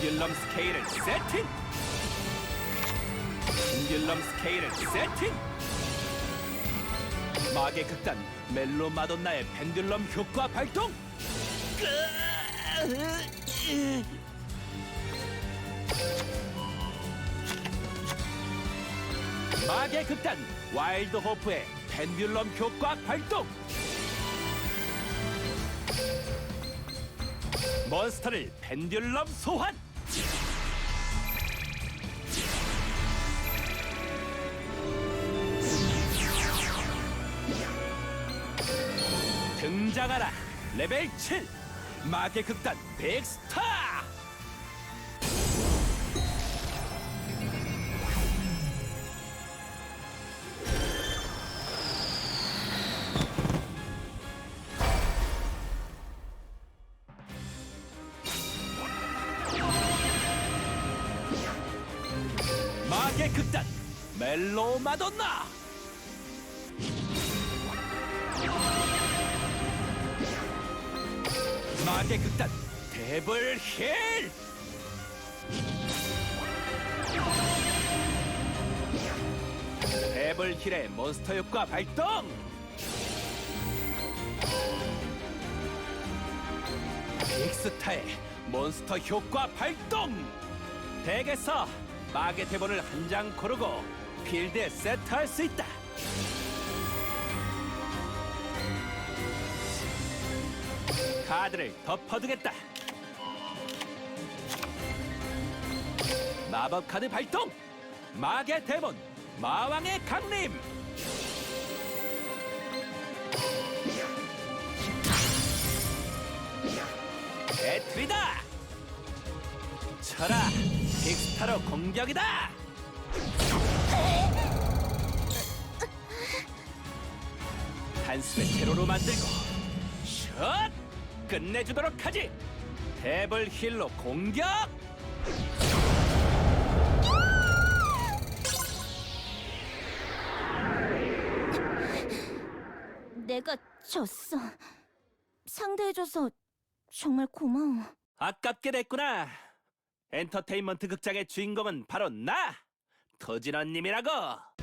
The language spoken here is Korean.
펜듈럼 스케일을 세팅! 펜듈럼 스케일을 세팅! 마계 극단 멜로 마돈나의 펜듈럼 효과 발동! 마계 극단 와일드 호프의 펜듈럼 효과 발동! 몬스터를 펜듈럼 소환! 등장하라 레벨 7 마계 극단 백스타 마계 극단. 멜로 마돈나. 마계 극단 데블 힐. 데블 힐의 몬스터 효과 발동. 빅스타의 몬스터 효과 발동. 덱에서 마계 대본을 한 장 고르고 필드에 세트할 수 있다 카드를 덮어두겠다. 마법 카드 발동! 마계 데몬 마왕의 강림! 배틀이다! 쳐라! 빅스타로 공격이다! 단숨에 제로로 만들고 슛! 끝내주도록 하지! 데블 힐로 공격! 내가 졌어. 상대해줘서 정말 고마워. 아깝게 됐구나. 엔터테인먼트 극장의 주인공은 바로 나! 토진원님이라고!